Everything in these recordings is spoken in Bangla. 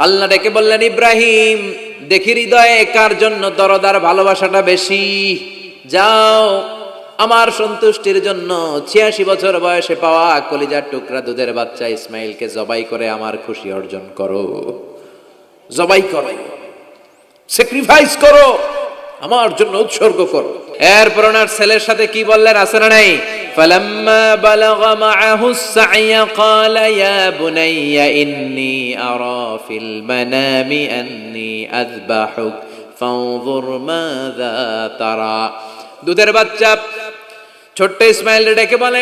আল্লাহ ডেকে বললেন, ইব্রাহিম, দেখি হৃদয়ে কার জন্য দরদার ভালোবাসাটা বেশি? যাও, আমার সন্তুষ্টির জন্য ছিয়াশি বছর বয়সে পাওয়া কলিজার টুকরা দুধের বাচ্চা ইসমাইলকে জবাই করে আমার খুশি অর্জন করো। জবাই করো। স্যাক্রিফাইস করো। আমার জন্য উৎসর্গ করো। এরপর ওনার ছেলের সাথে কি বললেন আছে না নাই فلما بلغ معه السعي قال يا بني إني أرى في المنام أني أذبحك فانظر ماذا ترى দুধের বাচ্চা ছোট্ট ইসমাইল ডেকে বলে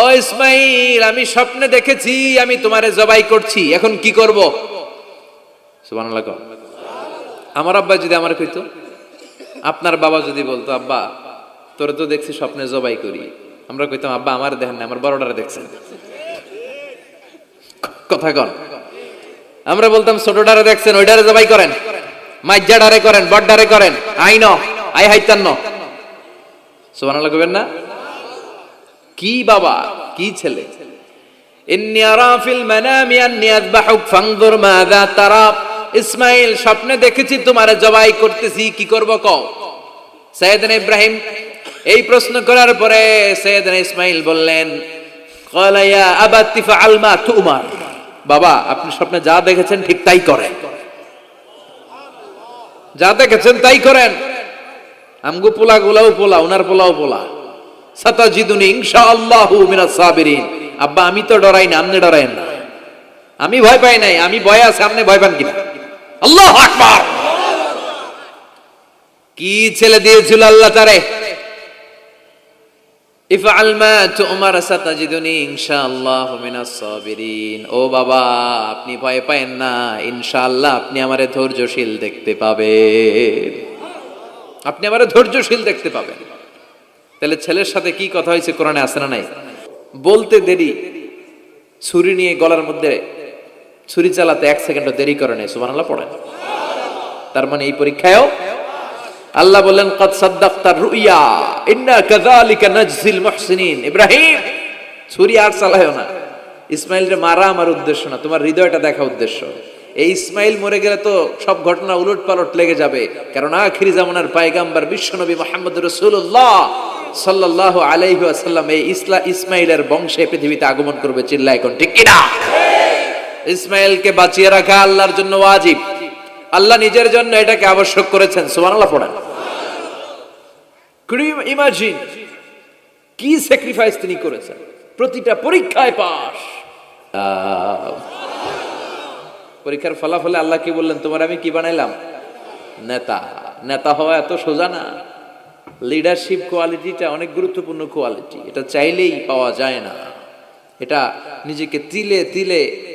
ও ইসমাইল আমি স্বপ্নে দেখেছি আমি তোমারে জবাই করছি এখন কি করব সুবহানাল্লাহ কও। আমার আব্বা যদি আমার কইতো আপনার বাবা যদি বলতো, আব্বা, তোরে তো দেখছি স্বপ্নে জবাই করি। আমরা কইতাম, আব্বা, আমার দেখেন না আমার বড়টারে দেখছেন। কথা কন। আমরা বলতাম, ছোটটারে দেখছেন, ওইটারে জবাই করেন। মাইজাডারে করেন বড্ডারে করেন। আই ন আই হাইতান ন সুবহানাল্লাহ কইবেন না? কি বাবা, কি ছেলে? ইন্নি আরা ফিল মানামি আন্নি আযবাহুক, ফানজুর মাযা তারা ইসমাইল, স্বপ্নে দেখেছি তোমারে, জবাই করতেছি, কি করব কও? সৈয়দনা ইব্রাহিম এই প্রশ্ন করার পরে সৈয়দনা ইসমাইল বললেন ক্বালা ইয়া আবাতি ফাআল মা তুমার। বাবা, আপনি স্বপ্নে যা দেখেছেন ঠিক তাই করেন। যা দেখেছেন তাই করেন। আমগো পোলা গুলাও পোলা, উনার পোলাও পোলা। সাতাজিদুনি ইনশাআল্লাহু মিনাস সাবিরিন। আব্বা, আমি তো ডরাই না, আপনি ডরাইন না। আমি ভয় পাই নাই, আমি ভয় আছে, আপনি ভয় পান কিনা? আল্লাহ আকবার। কি ছেলে দিয়েছিল আল্লাহ তারে? ধৈর্যশীল দেখতে আপনি আমারে ধৈর্যশীল দেখতে পাবেন। তাহলে ছেলের সাথে কি কথা হয়েছে কোরআনে আসে না নাই? বলতে দেরি। ছুরি নিয়ে গলার মধ্যে ছুরি চালাতে এক সেকেন্ড দেরি করে নেই, সুবহানাল্লাহ, পড়েন। তার মানে এই পরীক্ষায়ও আল্লাহ বললেন, কদ সাদ্দাক্তার রুইয়া, ইন্না কাযালিকা নাজজিল মুহসিনিন। ইব্রাহিম, ছুরি আর চালায়ও না। ইসমাইলকে মারা আমার উদ্দেশ্য না, তোমার হৃদয়টা দেখা উদ্দেশ্য। এই ইসমাইল মরে গেলে তো সব ঘটনা উলট পালট লেগে যাবে। কারণ আখিরি জামানার পায়গাম্বার বিশ্বনবী মোহাম্মদ রসুল্লাহ সাল্লাল্লাহু আলাইহি ওয়াসাল্লাম এই ইসলা, ইসমাইলের বংশে পৃথিবীতে আগমন করবে চিল্লা এখন ঠিক কিনা? ইসমাইলকে বাঁচিয়ে রাখা আল্লাহর জন্য ওয়াজিব। আল্লাহ নিজের জন্য এটাকে আবশ্যক করেছেন। সুবহানাল্লাহ পড়েন। You imagine কি স্যাক্রিফাইস তিনি করেছেন? প্রতিটা পরীক্ষায় পাস পরীক্ষার ফলাফলে আল্লাহ কি বললেন? তোমার আমি কি বানাইলাম? নেতা। নেতা হওয়া এত সোজা না। লিডারশিপ কোয়ালিটিটা অনেক গুরুত্বপূর্ণ কোয়ালিটি এটা চাইলেই পাওয়া যায় না। এটা নিজেকে তিলে তিলে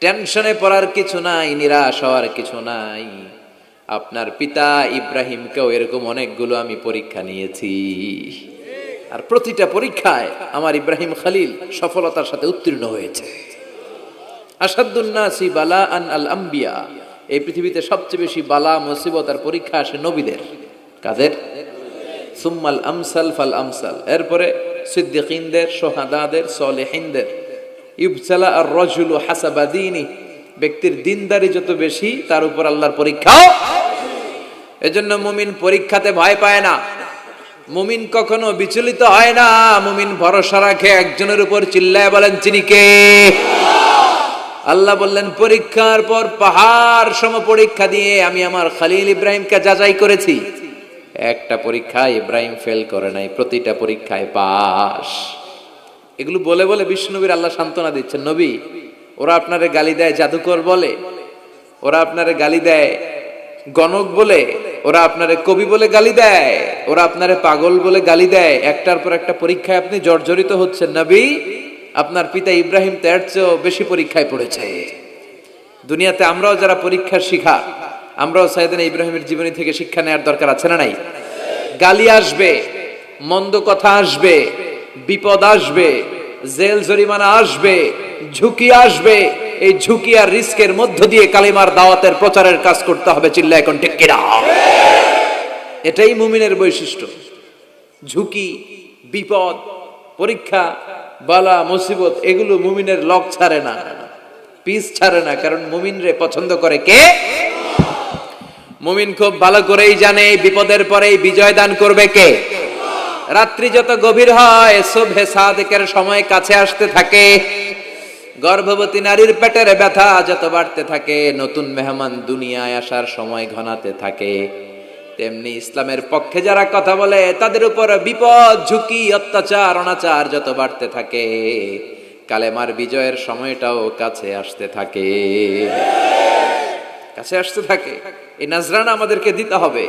টেনশনে পড়ার কিছু নাই, নিরাশ হওয়ার কিছু নাই। আপনার পিতা ইব্রাহিমকেও এরকম অনেকগুলো আমি পরীক্ষা নিয়েছি। আর প্রতিটা পরীক্ষায় আমার ইব্রাহিম খালিল সফলতার সাথে উত্তীর্ণ হয়েছে। আসাদুন্নাসি বালা আন আল আম্বিয়া। এই পৃথিবীতে সবচেয়ে বেশি বালা, মুসিবত আর পরীক্ষা আসে নবীদের। কাদের? সুম্মাল আমসাল ফাল আমসাল। এরপরে সিদ্দিকিনদের, সোহাদাদের, সলেহিনদের। ইবসালা আর রজুলু হাসাবাদিনী ব্যক্তির দিনদারি যত বেশি, তার উপর আল্লাহর পরীক্ষাও এজন্য মুমিন পরীক্ষাতে ভয় পায় না। মুমিন কখনো বিচলিত হয় না। মুমিন ভরসা রাখে, একজনের উপর চিল্লায় বলেন চিনি কে? আল্লাহ বললেন, পরীক্ষার পর পাহাড় সম পরীক্ষা দিয়ে আমি আমার খালিল ইব্রাহিমকে যাচাই করেছি। একটা পরীক্ষায় ইব্রাহিম ফেল করে নাই, প্রতিটা পরীক্ষায় পাস এগুলো বলে বলে বিষ্ণুবীর আল্লাহ সান্ত্বনা দিচ্ছেন, নবী, ওরা আপনারে গালি দেয় জাদুকর বলে, ওরা আপনারে গালি দেয় গণক বলে, ওরা আপনারে কবি বলে গালি দেয়, ওরা আপনারে পাগল বলে গালি দেয়। একটার পর একটা পরীক্ষায় আপনি জর্জরিত হচ্ছেন, নবী, আপনার পিতা ইব্রাহিম তো এর চেয়েও বেশি পরীক্ষায় পড়েছে। দুনিয়াতে আমরাও যারা পরীক্ষার শিখা, আমরাও সাইদিন ইব্রাহিমের জীবনী থেকে শিক্ষা নেওয়ার দরকার আছে না নাই? গালি আসবে, মন্দ কথা আসবে বিপদ আসবে, জেল জরিমানা আসবে, ঝুঁকি আসবে। এই ঝুঁকি আর রিস্কের মধ্য দিয়ে কালিমার দাওয়াতের প্রচারের কাজ করতে হবে চিল্লা এখন ঠিক এটাই মুমিনের বৈশিষ্ট্য। ঝুঁকি, বিপদ, পরীক্ষা, বালা, মুসিবত, এগুলো মুমিনের লক ছাড়ে না। পিস ছাড়ে না, কারণ মুমিনরে পছন্দ করে কে? মুমিন খুব ভালো করেই জানে, বিপদের পরেই বিজয় দান করবে কে? রাত্রি যত গভীর হয়, শুভে সাদেকের সময় কাছে আসতে থাকে। গর্ভবতী নারীর পেটের ব্যথা যত বাড়তে থাকে, নতুন মেহমান দুনিয়ায় আসার সময় ঘনাতে থাকে। তেমনি ইসলামের পক্ষে যারা কথা বলে, তাদের উপর বিপদ, ঝুঁকি, অত্যাচার, অনাচার যত বাড়তে থাকে, কালেমার বিজয়ের সময়টাও কাছে আসতে থাকে। কাছে আসতে থাকে। এই নাজরানা আমাদেরকে দিতে হবে।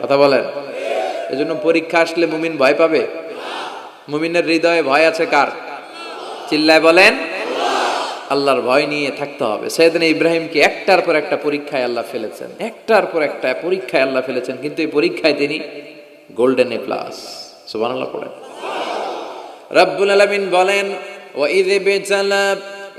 কথা বলেন। এজন্য পরীক্ষা আসলে মুমিন ভয় পাবে? মুমিনের হৃদয়ে ভয় আছে কার? চিল্লায় বলেন, আল্লাহর ভয় নিয়ে থাকতে হবে। সৈয়দিন ইব্রাহিমকে একটার পর একটা পরীক্ষায় আল্লাহ ফেলেছেন। একটার পর একটা পরীক্ষায় আল্লাহ ফেলেছেন, কিন্তু এই পরীক্ষায় তিনি গোল্ডেন এ প্লাস। সুবহানাল্লাহ পড়েন। রব্বুল আলামিন বলেন ও ওয়াইদ বিতালা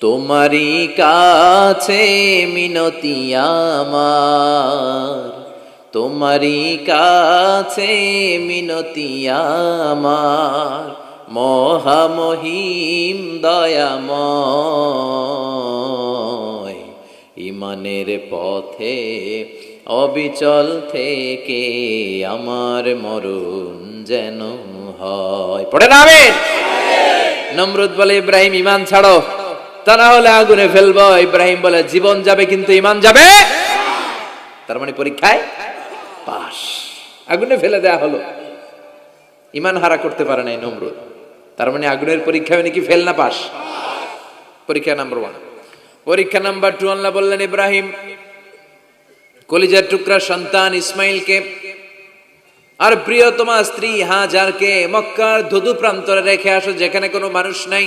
তোমারই কাছে মিনতি আমার। তোমারই কাছে মিনতি আমার। মহামহিম দয়াময়। ইমানের পথে, অবিচল থেকে আমার মরণ যেন হয়। পড়ে না আমিন? নমরুদ বলে, ইব্রাহিম ইমান ছাড়ো। তা না হলে আগুনে ফেলব। ইব্রাহিম বলে, জীবন যাবে কিন্তু ইমান যাবে? তার মানে পরীক্ষায় পাস আগুনে ফেলে দেয়া হলো। ইমান হারা করতে পারে নাই নমরুদ। তার মানে আগুনের পরীক্ষায় নাকি ফেল না পাস পরীক্ষা নাম্বার ওয়ান পরীক্ষা নাম্বার টু আল্লাহ বললেন, ইব্রাহিম, কলিজার টুকরা সন্তান ইসমাইলকে আর প্রিয়তমা স্ত্রী হাজারকে মক্কার ধুধু প্রান্তরে রেখে আসো, যেখানে কোনো মানুষ নাই।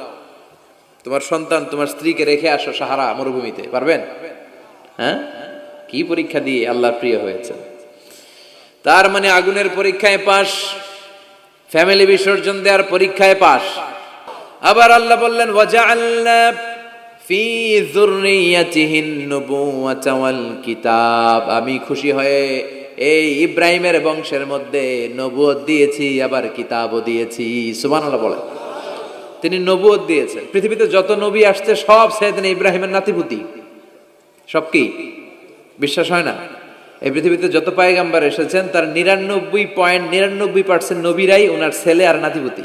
তোমার সন্তান তোমার স্ত্রীকে রেখে আসো সাহারা মরুভূমিতে, পারবেন? হ্যাঁ? কি পরীক্ষা দিয়ে আল্লাহ প্রিয় হয়েছে তার মানে আগুনের পরীক্ষায় পাশ, ফ্যামিলি বিসর্জন দেওয়ার পরীক্ষায় পাশ। আবার আল্লাহ বললেন ওয়াল কিতাব। আমি খুশি হয়ে এই ইব্রাহিমের বংশের মধ্যে নবুয়ত দিয়েছি, আবার কিতাবও দিয়েছি। সুবহানাল্লাহ বলেন। তিনি নবুয়ত দিয়েছেন। পৃথিবীতে যত নবী আসছে, সব সাইয়েদনা ইব্রাহিমের নাতিপুতি। সব কি? বিশ্বাস হয় না? এই পৃথিবীতে যত পায়গাম্বার এসেছেন, তার নিরানব্বই পয়েন্ট, নিরানব্বই পার্সেন্ট নবীরাই ওনার ছেলে আর নাতিপুতি।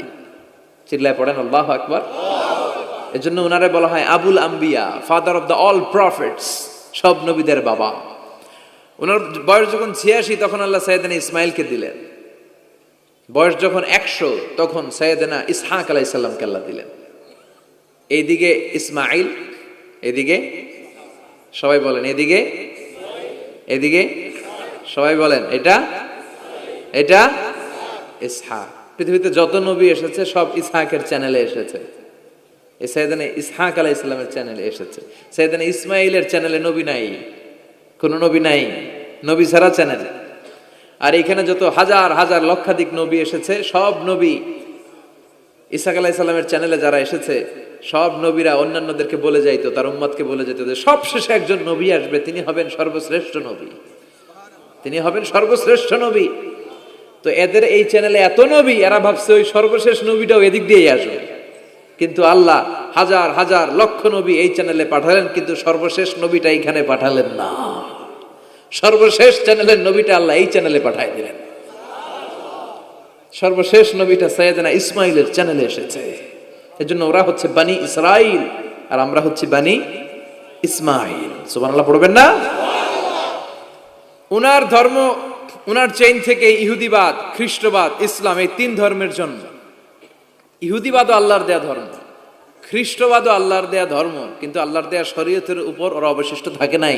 চিল্লায় পড়েন, আল্লাহ আকবার। এজন্য ওনারে বলা হয় আবুল আম্বিয়া, father of the all prophets, সব নবীদের বাবা। ওনার বয়স যখন ছিয়াশি, তখন আল্লাহ সৈয়দানা ইসমাইলকে দিলেন। বয়স যখন একশো, তখন সৈয়দানা ইসহাক আলাইসাল্লামকে আল্লাহ দিলেন। এইদিকে ইসমাইল এদিকে সবাই বলেন এদিকে এদিকে সবাই বলেন, এটা এটা ইসহাক। পৃথিবীতে যত নবী এসেছে, সব ইসহাকের চ্যানেলে এসেছে। সৈয়দানে ইসহাক আলাহ ইসলামের চ্যানেলে এসেছে। সৈয়দানে ইসমাইলের চ্যানেলে নবী নাই, কোনো নবী নাই, নবী ছাড়া চ্যানেল। আর এখানে যত হাজার হাজার লক্ষাধিক নবী এসেছে, সব নবী ইসাক আলাহ ইসলামের চ্যানেলে যারা এসেছে, সব নবীরা অন্যান্যদেরকে বলে যাইতো, তার উম্মতকে বলে যেত যে সব শেষে একজন নবী আসবে, তিনি হবেন সর্বশ্রেষ্ঠ নবী। তিনি হবেন সর্বশ্রেষ্ঠ নবী। তো এদের এই চ্যানেলে এত নবী, এরা ভাবছে ওই সর্বশেষ নবীটাও এদিক দিয়েই আসবে। কিন্তু আল্লাহ হাজার হাজার লক্ষ নবী এই চ্যানেলে পাঠালেন, কিন্তু সর্বশেষ নবীটা এইখানে পাঠালেন না। সর্বশেষ চ্যানেলের নবীটা আল্লাহ এই চ্যানেলে পাঠাই দিলেন। সর্বশেষ নবীটা সৈয়দনা ইসমাইলের চ্যানেলে এসেছে। এজন্য ওরা হচ্ছে বানি ইসরাইল, আর আমরা হচ্ছে বানি ইসমাইল। সুবহানাল্লাহ, পড়বেন না? উনার ধর্ম, উনার চেইন থেকে ইহুদিবাদ, খ্রিস্টবাদ, ইসলাম, এই তিন ধর্মের জন্য ইহুদিবাদও আল্লাহর দেয়া ধর্ম, খ্রিস্টবাদও আল্লাহর দেয়া ধর্ম, কিন্তু আল্লাহর দেয়া শরীয়তের উপর ওরা অবশিষ্ট থাকে নাই।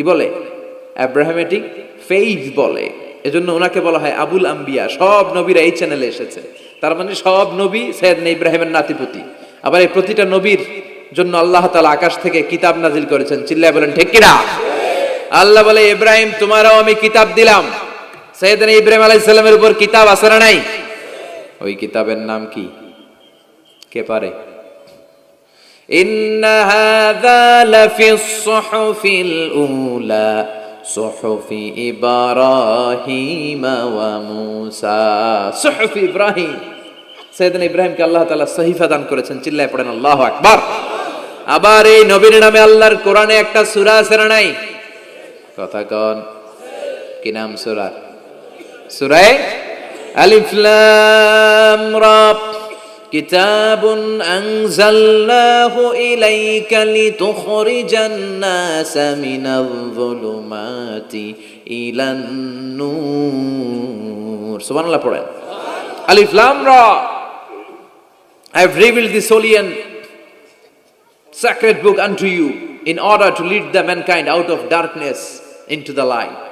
কি বলে? অ্যাব্রাহামেটিক ফেইথ বলে। এজন্য ওনাকে বলা হয় আবুল আম্বিয়া। সব নবীরা এই চ্যানেলে এসেছে। তার মানে সব নবী সৈয়দ ইব্রাহিমের নাতিপুতি। আবার এই প্রতিটা নবীর জন্য আল্লাহ তালা আকাশ থেকে কিতাব নাজিল করেছেন। চিল্লায় বলেন, ঠিক কিনা? আল্লাহ বলে, ইব্রাহিম, তোমারও আমি কিতাব দিলাম। সৈয়দনা ইব্রাহিম আলাইহিস সালামের উপর কিতাব আছে না নাই? ওই কিতাবের নাম কি? কে পারে? হাযা লাফিস সুহুফিল উলা সুহুফি ইব্রাহিম ওয়া মূসা সুহুফি ইব্রাহিম সৈয়দনা ইব্রাহিমকে আল্লাহ তাআলা সহিফা দান করেছেন, চিল্লায় পড়েন, আল্লাহু আকবার। আবার এই নবীর নামে আল্লাহর কোরআনে একটা সূরা আছে না নাই? কথা কন। কি নাম সূরা? সুরায় আলিফ লাম রা كتاب أنزلناه إليك لتخرج الناس من الظلمات إلى النور سبحان الله পড়েন আলিফ লাম রা I have revealed this holy and sacred book unto you in order to lead the mankind out of darkness into the light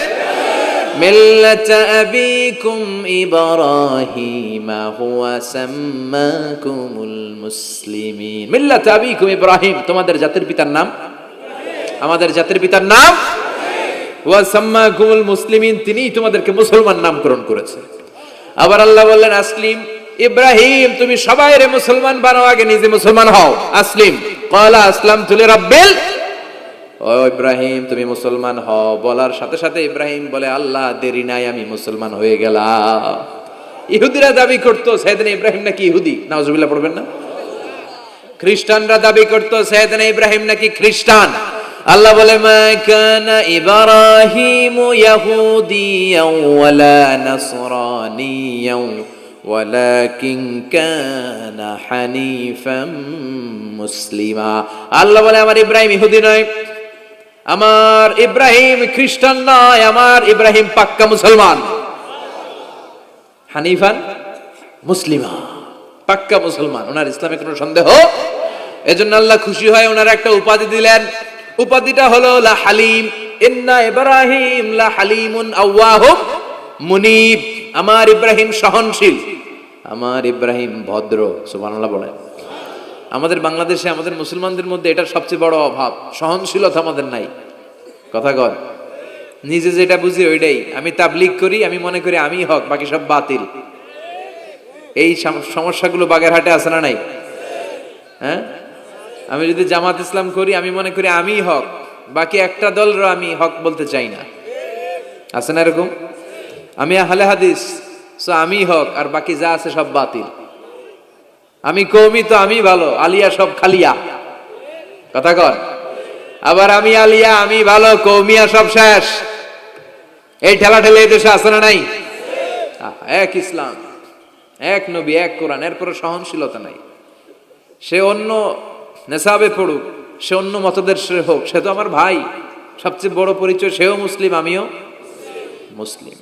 তোমাদের জাতির পিতার নাম? আমাদের জাতির পিতার নাম? ওয়া সাম্মাকুমুল মুসলিমিন, তিনিই তোমাদেরকে মুসলমান নামকরণ করেছে। আবার আল্লাহ বললেন, আসলিম, ইব্রাহিম, তুমি সবাই রে মুসলমান বানাও, আগে নিজে মুসলমান হও। আসলিম আসলাম আসলামতু লিরাব্বিল ও ইব্রাহিম, তুমি মুসলমান হ বলার সাথে সাথে ইব্রাহিম বলে, আল্লাহ, দেরি নাই, আমি মুসলমান হয়ে গেলাম। ইহুদিরা দাবি করতো, সেদিন ইব্রাহিম নাকি ইহুদি? নাউজুবিল্লাহ পড়বেন না? খ্রিস্টানরা দাবি করতো, সেদিন ইব্রাহিম নাকি খ্রিস্টান? আল্লাহ বলে, মা ইব্রাহিম মুসলিমা। আল্লাহ বলে, আমার ইব্রাহিম ইহুদি নয়। আমার ইব্রাহিম খ্রিস্টান নয়, আমার ইব্রাহিম পাক্কা মুসলমান। হানিফান মুসলিমা, পাক্কা মুসলমান। ওনার ইসলামে কোনো সন্দেহ? এজন্য আল্লাহ খুশি হয় ওনার একটা উপাধি দিলেন। উপাধিটা হলো, লা হালিম, ইন্না ইব্রাহিম লা হালিমুন আওয়াহুম মুনিব। আমার ইব্রাহিম সহনশীল। আমার ইব্রাহিম ভদ্র, সুবহানাল্লাহ বলেন আমাদের বাংলাদেশে, আমাদের মুসলমানদের মধ্যে এটা সবচেয়ে বড় অভাব। সহনশীলতা আমাদের নাই। কথা কর। নিজে যেটা বুঝি ওইটাই। আমি তাবলিগ করি, আমি মনে করি আমি হক, বাকি সব বাতিল। এই সম- সমস্যাগুলো বাগেরহাটে আছে না নাই? হ্যাঁ? আমি যদি জামাত ইসলাম করি, আমি মনে করি আমি হক। বাকি একটা দলর আমি হক বলতে চাই না। আছে না এরকম? আমি আহলে হাদিস সো আমি হক, আর বাকি যা আছে সব বাতিল। আমি কৌমি তো আমি ভালো, আলিয়া সব খালিয়া। কথা কর। আবার আমি আলিয়া, আমি ভালো কৌমিয়া সব শেষ। এই ঠেলা ঠেলে দেশে আছে না নাই? এক ইসলাম, এক নবী, এক কোরআন, এর পরে সহনশীলতা নাই। সে অন্য নেশাবে পড়ুক, সে অন্য মতদের সে হোক, সে তো আমার ভাই, সবচেয়ে বড় পরিচয়, সেও মুসলিম, আমিও মুসলিম।